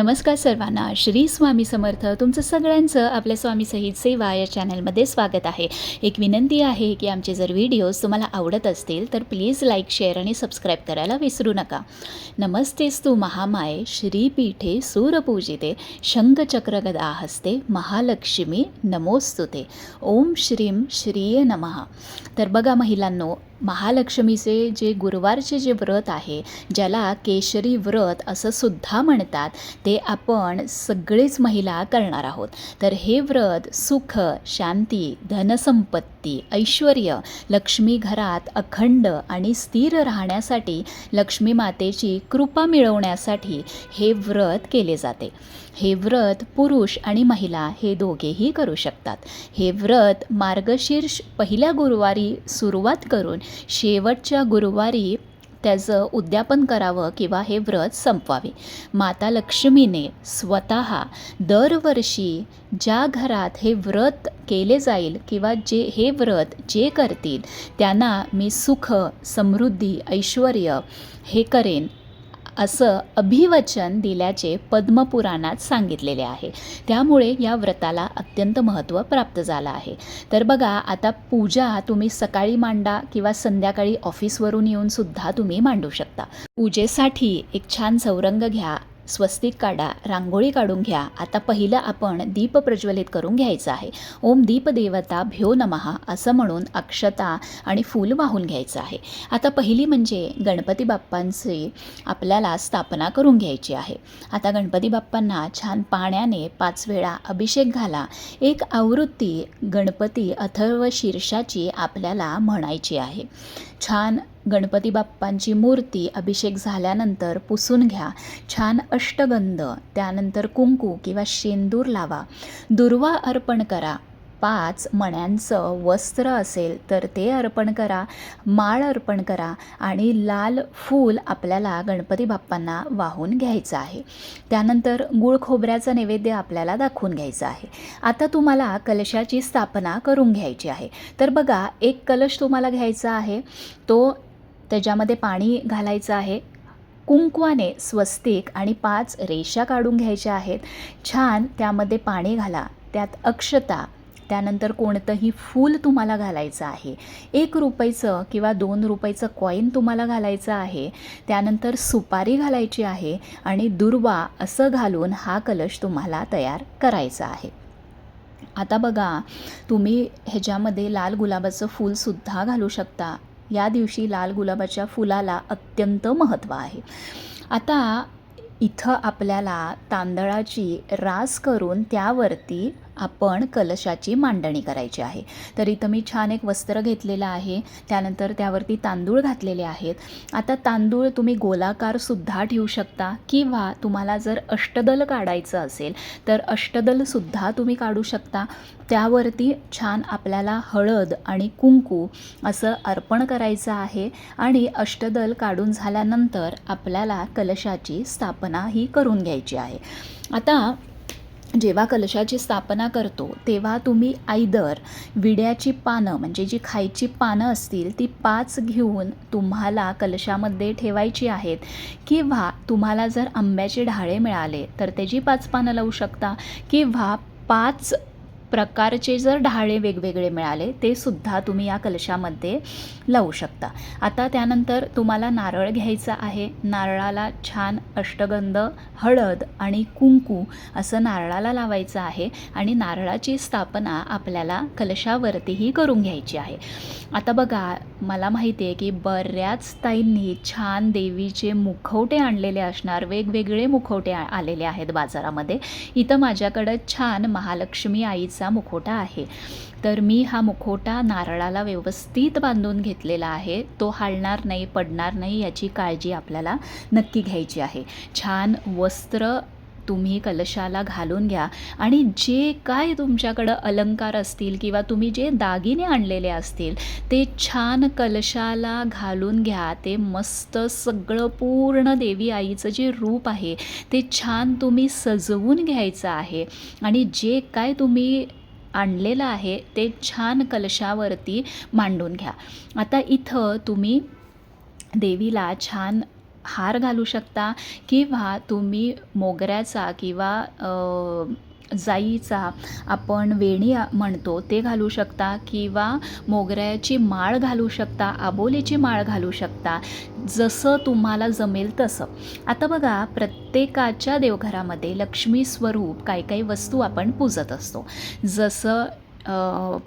नमस्कार सर्वांना. श्री स्वामी समर्थ तुमचं सगळ्यांचं आपल्या स्वामी सहित सेवा या चॅनलमध्ये स्वागत आहे. एक विनंती आहे की आमचे जर व्हिडिओज तुम्हाला आवडत असतील तर प्लीज लाईक शेअर आणि सबस्क्राईब करायला विसरू नका. नमस्तेस्तु महामाये. श्रीपीठे सूरपूजिते. शंखचक्रगदा हस्ते महालक्ष्मी नमोस्तुते. ओम श्रीम श्रीय नमः. तर बघा महिलांनो महालक्ष्मीचे जे गुरुवारचे जे व्रत आहे ज्याला केशरी व्रत असं सुद्धा म्हणतात ते आपण सगळेच महिला करणार आहोत. तर हे व्रत सुख शांती धनसंपत्ती ऐश्वर लक्ष्मी घरात अखंड आणि स्थिर राहण्यासाठी लक्ष्मी मातेची कृपा मिळवण्यासाठी हे व्रत केले जाते. हे व्रत पुरुष आणि महिला हे दोघेही करू शकतात. हे व्रत मार्गशीर्ष पहिल्या गुरुवारी सुरुवात करून शेवटच्या गुरुवारी त्याचं उद्यापन करावं किंवा हे व्रत संपवावे. माता लक्ष्मीने स्वतः दरवर्षी ज्या घरात हे व्रत केले जाईल किंवा जे हे व्रत जे करतील त्यांना मी सुख समृद्धी ऐश्वर हे करेन. असं अभिवचन दिल्याचे पद्मपुराणात सांगितलेले आहे. त्यामुळे या व्रताला अत्यंत महत्त्व प्राप्त झालं आहे. तर बघा आता पूजा तुम्ही सकाळी मांडा किंवा संध्याकाळी ऑफिसवरून येऊन सुद्धा तुम्ही मांडू शकता. पूजेसाठी एक छान चौरंग घ्या स्वस्तिक काढा रांगोळी काढून घ्या. आता पहिलं आपण दीप प्रज्वलित करून घ्यायचं आहे. ओम दीपदेवता भ्यो नमहा असं म्हणून अक्षता आणि फूल वाहून घ्यायचं आहे. आता पहिली म्हणजे गणपती बाप्पांची आपल्याला स्थापना करून घ्यायची आहे. आता गणपती बाप्पांना छान पाण्याने पाच वेळा अभिषेक घाला. एक आवृत्ती गणपती अथर्व शीर्षाची आपल्याला म्हणायची आहे. छान गणपती बाप्पांची मूर्ती अभिषेक झाल्यानंतर पुसून घ्या. छान अष्टगंध त्यानंतर कुंकू किंवा शेंदूर लावा. दुर्वा अर्पण करा. पाच मण्यांचं वस्त्र असेल तर ते अर्पण करा. माळ अर्पण करा आणि लाल फूल आपल्याला गणपती बाप्पांना वाहून घ्यायचं आहे. त्यानंतर गुळ खोबऱ्याचं नैवेद्य आपल्याला दाखवून घ्यायचं आहे. आता तुम्हाला कलशाची स्थापना करून घ्यायची आहे. तर बघा एक कलश तुम्हाला घ्यायचा आहे. तो त्याच्यामध्ये पाणी घालायचं आहे. कुंकवाने स्वस्तिक आणि पाच रेषा काढून घ्यायच्या आहेत. छान त्यामध्ये पाणी घाला. त्यात अक्षता त्यानंतर कोणतंही फूल तुम्हाला घालायचं आहे. एक रुपयाचं किंवा दोन रुपयाचं कॉईन तुम्हाला घालायचं आहे. त्यानंतर सुपारी घालायची आहे आणि दुर्वा असं घालून हा कलश तुम्हाला तयार करायचा आहे. आता बघा तुम्ही ह्याच्यामध्ये लाल गुलाबाचं फूलसुद्धा घालू शकता. या दिवशी लाल गुलाबाच्या फुलाला अत्यंत महत्त्व आहे. आता इथं आपल्याला तांदळाची रास करून त्यावरती आपण कलशाची मांडणी करायची आहे. तर इथं मी छान एक वस्त्र घेतलेलं आहे. त्यानंतर त्यावरती तांदूळ घातलेले आहेत. आता तांदूळ तुम्ही गोलाकारसुद्धा ठेवू शकता किंवा तुम्हाला जर अष्टदल काढायचं असेल तर अष्टदलसुद्धा तुम्ही काढू शकता. त्यावरती छान आपल्याला हळद आणि कुंकू असं अर्पण करायचं आहे आणि अष्टदल काढून झाल्यानंतर आपल्याला कलशाची स्थापना ही करून घ्यायची आहे. आता जेव्हा कलशाची स्थापना करतो तेव्हा तुम्ही आयदर विड्याची पानं म्हणजे जी खायची पानं असतील ती पाच घेऊन तुम्हाला कलशामध्ये ठेवायची आहेत. किंवा तुम्हाला जर आंब्याचे ढाळे मिळाले तर त्याची पाच पानं लावू शकता. किंवा पाच प्रकारचे जर ढाळे वेगवेगळे मिळाले ते सुद्धा तुम्ही या कलशामध्ये लावू शकता. आता त्यानंतर तुम्हाला नारळ घ्यायचा आहे. नारळाला छान अष्टगंध हळद आणि कुंकू असं नारळाला लावायचं आहे आणि नारळाची स्थापना आपल्याला कलशावरतीही करून घ्यायची आहे. आता बघा मला माहिती आहे की बऱ्याच ताईंनी छान देवीचे मुखवटे आणलेले असणार वेगवेगळे मुखवटे आलेले आहेत बाजारामध्ये. इथं माझ्याकडं छान महालक्ष्मी आईचं मुखवटा आहे. तर मी हा मुखोटा नारळाला व्यवस्थित बांधून घेतलेला आहे. तो हालणार नाही पडणार नाही याची काळजी आपल्याला नक्की घ्यायची आहे. छान वस्त्र तुम्ही कलशाला घालून घ्या. आणि जे काय तुमच्याकडं अलंकार असतील किंवा तुम्ही जे दागिने आणलेले असतील ते छान कलशाला घालून घ्या. ते मस्त सगळं पूर्ण देवी आईचं जे रूप आहे ते छान तुम्ही सजवून घ्यायचं आहे. आणि जे काय तुम्ही आणलेलं आहे ते छान कलशावरती मांडून घ्या. आता इथं तुम्ही देवीला छान हार घालू शकता किंवा तुम्ही मोगऱ्याचा किंवा जाईचा आपण वेणी म्हणतो ते घालू शकता किंवा मोगऱ्याची माळ घालू शकता आबोलीची माळ घालू शकता जसं तुम्हाला जमेल तसं. आता बघा प्रत्येकाच्या देवघरामध्ये लक्ष्मी स्वरूप काही काही वस्तू आपण पूजत असतो. जसं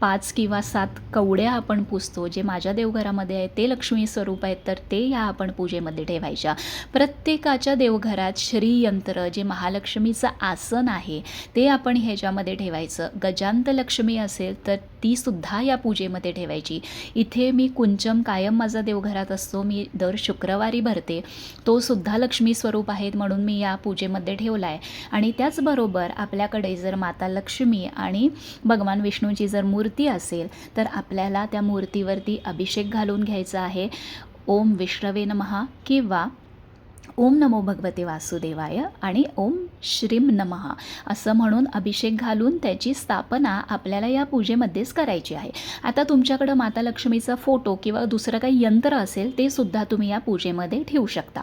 पाच किंवा सात कवड्या आपण पुजतो जे माझ्या देवघरामध्ये आहे ते लक्ष्मी स्वरूप आहेत तर ते ह्या आपण पूजेमध्ये ठेवायच्या. प्रत्येकाच्या देवघरात श्रीयंत्र जे महालक्ष्मीचं आसन आहे ते आपण ह्याच्यामध्ये ठेवायचं. गजांत लक्ष्मी असेल तर तीसुद्धा या पूजेमध्ये ठेवायची. इथे मी कुंचम कायम माझा देवघरात असतो मी दर शुक्रवारी भरते. तो सुद्धा लक्ष्मी स्वरूप आहेत म्हणून मी या पूजेमध्ये ठेवला आहे आणि त्याचबरोबर आपल्याकडे जर माता लक्ष्मी आणि भगवान विष्णूची जर मूर्ती मूर्ती असेल तर आपल्याला त्या मूर्तीवरती अभिषेक घालून घ्यायचा आहे. ओम विष्णवे नमहा किंवा ओम नमो भगवते वासुदेवाय आणि ओम श्रीम नमः. असं म्हणून अभिषेक घालून त्याची स्थापना आपल्याला या पूजेमध्येच करायची आहे. आता तुमच्याकडं माता लक्ष्मीचा फोटो किंवा दुसरं काही यंत्र असेल ते सुद्धा तुम्ही या पूजेमध्ये ठेवू शकता.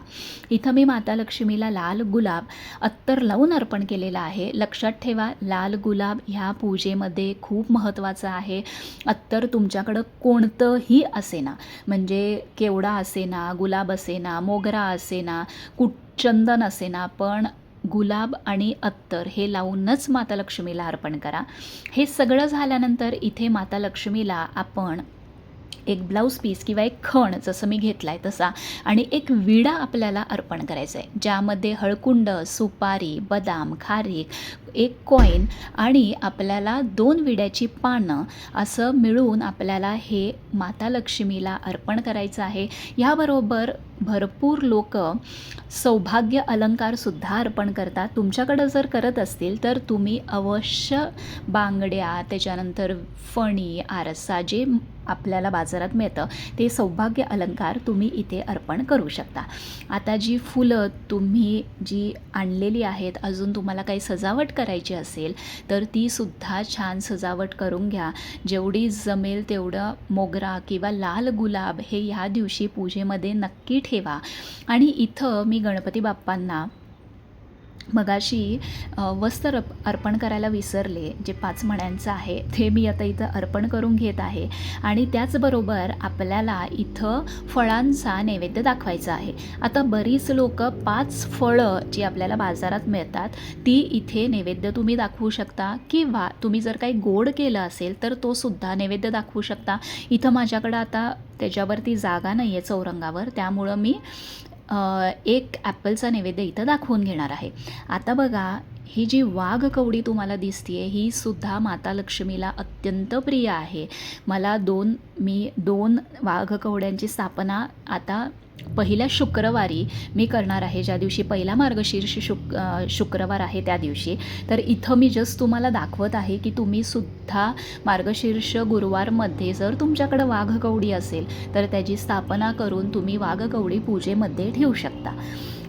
इथं मी माता लक्ष्मीला लाल गुलाब अत्तर लावून अर्पण केलेलं आहे. लक्षात ठेवा लाल गुलाब ह्या पूजेमध्ये खूप महत्त्वाचं आहे. अत्तर तुमच्याकडं कोणतंही असेना म्हणजे केवडा असेना गुलाब असेना मोगरा असेना कुट चंदन असेना पण गुलाब आणि अत्तर हे लावूनच माता लक्ष्मीला अर्पण करा. हे सगळं झाल्यानंतर इथे माता लक्ष्मीला आपण एक ब्लाऊज पीस किंवा एक खण जसं मी घेतला आहे तसा आणि एक विडा आपल्याला अर्पण करायचा आहे ज्यामध्ये हळकुंड सुपारी बदाम खारीक एक कॉईन आणि आपल्याला दोन विड्याची पानं असं मिळून आपल्याला हे माता लक्ष्मीला अर्पण करायचं आहे. ह्याबरोबर भरपूर लोक सौभाग्य अलंकारसुद्धा अर्पण करतात. तुमच्याकडं जर करत असतील तर तुम्ही अवश्य बांगड्या त्याच्यानंतर फणी आरसा जे आपल्याला बाजारात मिळतं ते सौभाग्य अलंकार तुम्ही इथे अर्पण करू शकता. आता जी फुलं तुम्ही जी आणलेली आहेत अजून तुम्हाला काही सजावट करायची असेल तर तीसुद्धा छान सजावट करून घ्या. जेवढी जमेल तेवढं मोगरा किंवा लाल गुलाब हे ह्या दिवशी पूजेमध्ये नक्की ठेवा. आणि इथं मी गणपती बाप्पांना मगाशी वस्त्र अर्प- अर्पण करायला विसरले जे पाच मण्यांचं आहे ते मी आता इथं अर्पण करून घेत आहे. आणि त्याचबरोबर आपल्याला इथं फळांचा नैवेद्य दाखवायचा आहे. आता बरीच लोक पाच फळं जी आपल्याला बाजारात मिळतात ती इथे नैवेद्य तुम्ही दाखवू शकता किंवा तुम्ही जर काही गोड केलं असेल तर तो सुद्धा नैवेद्य दाखवू शकता. इथं माझ्याकडं आता त्याच्यावरती जागा नाही आहे चौरंगावर त्यामुळं मी एक ॲपलचा नैवेद्य इथं दाखवून घेणार आहे. आता बघा ही जी वाघ कवडी तुम्हाला दिसते ही सुद्धा माता लक्ष्मीला अत्यंत प्रिय आहे. मला दोन मी दोन वाघ कवड्यांची स्थापना आता पहिल्या शुक्रवारी मी करणार आहे ज्या दिवशी पहिला मार्गशीर्ष शुक शुक्रवार आहे त्या दिवशी. तर इथं मी जस्ट तुम्हाला दाखवत आहे की तुम्ही सुद्धा मार्गशीर्ष गुरुवारमध्ये जर तुमच्याकडं वाघकवडी असेल तर त्याची स्थापना करून तुम्ही वाघकवडी पूजेमध्ये ठेवू शकता.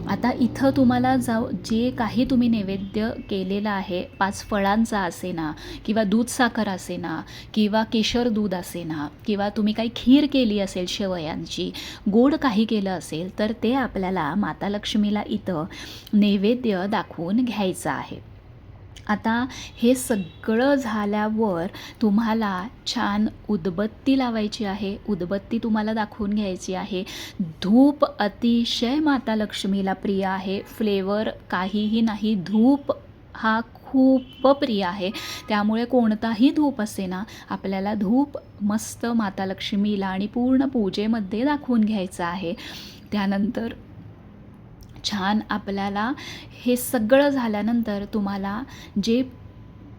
आता इथं तुम्हाला जाऊ जे काही तुम्ही नैवेद्य केलेलं आहे पाच फळांचा असेना किंवा दूध साखर असेना किंवा केशर दूध असेना किंवा तुम्ही काही खीर केली असेल शेवयांची गोड काही केलं असेल तर ते आपल्याला माता लक्ष्मीला इथं नैवेद्य दाखवून घ्यायचं आहे. आता हे सगळं झाल्यावर तुम्हाला छान उदबत्ती लावायची आहे. उदबत्ती तुम्हाला दाखवून घ्यायची आहे. धूप अतिशय माता लक्ष्मीला प्रिय आहे. फ्लेवर काहीही नाही. धूप हा खूप प्रिय आहे. त्यामुळे कोणताही धूप असे ना आपल्याला धूप मस्त माता लक्ष्मीला आणि पूर्ण पूजेमध्ये दाखवून घ्यायचं आहे. त्यानंतर छान आपल्याला हे सगळं झाल्यानंतर तुम्हाला जे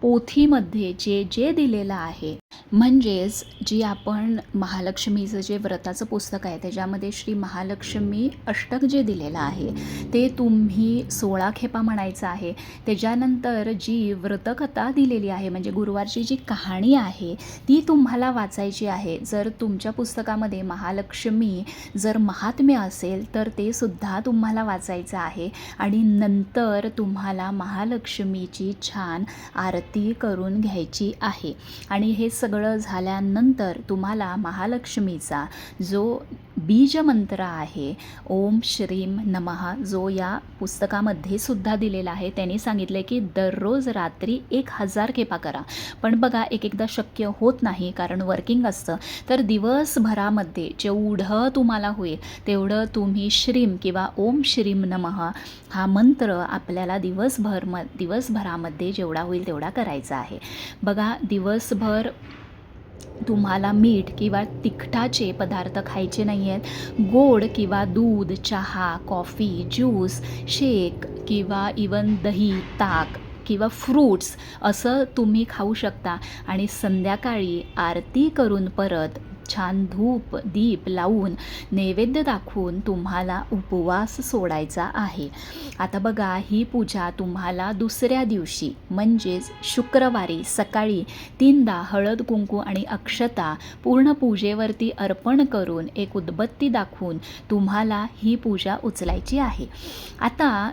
पोथीमध्ये जे जे दिलेलं आहे म्हणजेच जी आपण महालक्ष्मीचं जे व्रताचं पुस्तक आहे त्याच्यामध्ये श्री महालक्ष्मी अष्टक जे दिलेलं आहे ते तुम्ही सोळा खेपा म्हणायचं आहे. त्याच्यानंतर जी व्रतकथा दिलेली आहे म्हणजे गुरुवारची जी कहाणी आहे ती तुम्हाला वाचायची आहे. जर तुमच्या पुस्तकामध्ये महालक्ष्मी जर महात्म्य असेल तर ते सुद्धा तुम्हाला वाचायचं आहे. आणि नंतर तुम्हाला महालक्ष्मीची छान आरती करून घ्यायची आहे. आणि हे सगळं झाल्यानंतर तुम्हाला महालक्ष्मीचा जो बीजमंत्र आहे. ओम श्रीम नमः. जो या पुस्तकामध्ये सुद्धा दिलेला आहे त्यांनी सांगितलं की दररोज रात्री एक हजार खेपा करा. पण बघा एक एकदा शक्य होत नाही कारण वर्किंग असतं. तर दिवसभरामध्ये जेवढं तुम्हाला होईल तेवढं तुम्ही श्रीम किंवा ओम श्रीम नमः हा मंत्र आपल्याला दिवसभर म दिवसभरामध्ये जेवढा होईल तेवढा करायचा आहे. बघा दिवसभर तुम्हाला मीठ किंवा तिखटाचे पदार्थ खायचे नाही आहेत गोड किंवा दूध चहा कॉफी ज्यूस शेक किंवा इवन दही ताक किंवा फ्रूट्स असं तुम्ही खाऊ शकता. आणि संध्याकाळी आरती करून परत छान धूप दीप लावून नैवेद्य दाखवून तुम्हाला उपवास सोडायचा आहे. आता बघा ही पूजा तुम्हाला दुसऱ्या दिवशी म्हणजेच शुक्रवारी सकाळी तीनदा हळद कुंकू आणि अक्षता पूर्ण पूजेवरती अर्पण करून एक उदबत्ती दाखवून तुम्हाला ही पूजा उचलायची आहे. आता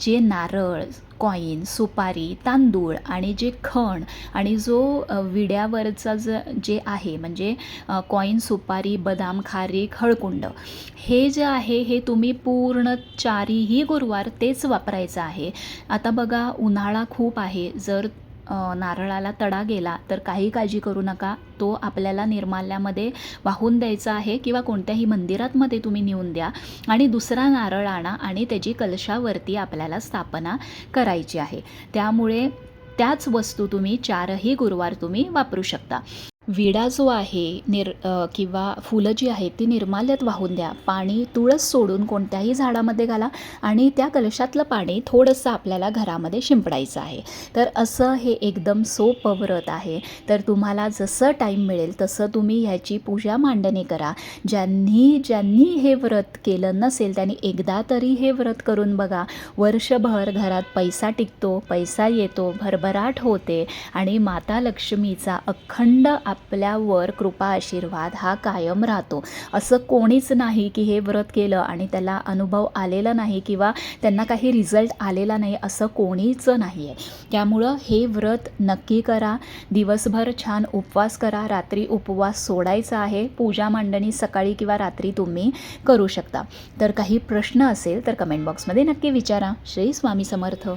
जे नारळ कॉईन सुपारी तांदूळ आणि जे खण आणि जो विड्यावरचा ज जे आहे म्हणजे कॉईन सुपारी बदाम खारीक हळकुंड हे जे आहे हे तुम्ही पूर्ण चारीही गुरुवार तेच वापरायचं आहे. आता बघा उन्हाळा खूप आहे. जर नारळाला तडा गेला तर काही काळजी करू नका. तो आपल्याला निर्माल्यामध्ये वाहून द्यायचा आहे किंवा कोणत्याही मंदिरातमध्ये तुम्ही नेऊन द्या. आणि दुसरा नारळ आणा आणि त्याची कलशावरती आपल्याला स्थापना करायची आहे. त्यामुळे त्याच वस्तू तुम्ही चारही गुरुवार तुम्ही वापरू शकता. विडा जो आहे निर किंवा फुलं जी आहेत ती निर्माल्यात वाहून द्या. पाणी तुळस सोडून कोणत्याही झाडामध्ये घाला आणि त्या कलशातलं पाणी थोडंसं आपल्याला घरामध्ये शिंपडायचं आहे. तर असं हे एकदम सोपं व्रत आहे. तर तुम्हाला जसं टाईम मिळेल तसं तुम्ही ह्याची पूजा मांडणी करा. ज्यांनी ज्यांनी हे व्रत केलं नसेल त्यांनी एकदा तरी हे व्रत करून बघा. वर्षभर घरात पैसा टिकतो पैसा येतो भरभराट होते आणि माता लक्ष्मीचा अखंड आप आपल्यावर कृपा आशीर्वाद हा कायम राहतो. असं कोणीच नाही की हे व्रत केलं आणि त्याला अनुभव आलेला नाही किंवा त्यांना काही रिझल्ट आलेला नाही असं कोणीच नाही आहे त्यामुळं हे व्रत नक्की करा. दिवसभर छान उपवास करा. रात्री उपवास सोडायचा आहे. पूजा मांडणी सकाळी किंवा रात्री तुम्ही करू शकता. तर काही प्रश्न असेल तर कमेंट बॉक्समध्ये नक्की विचारा. श्री स्वामी समर्थ.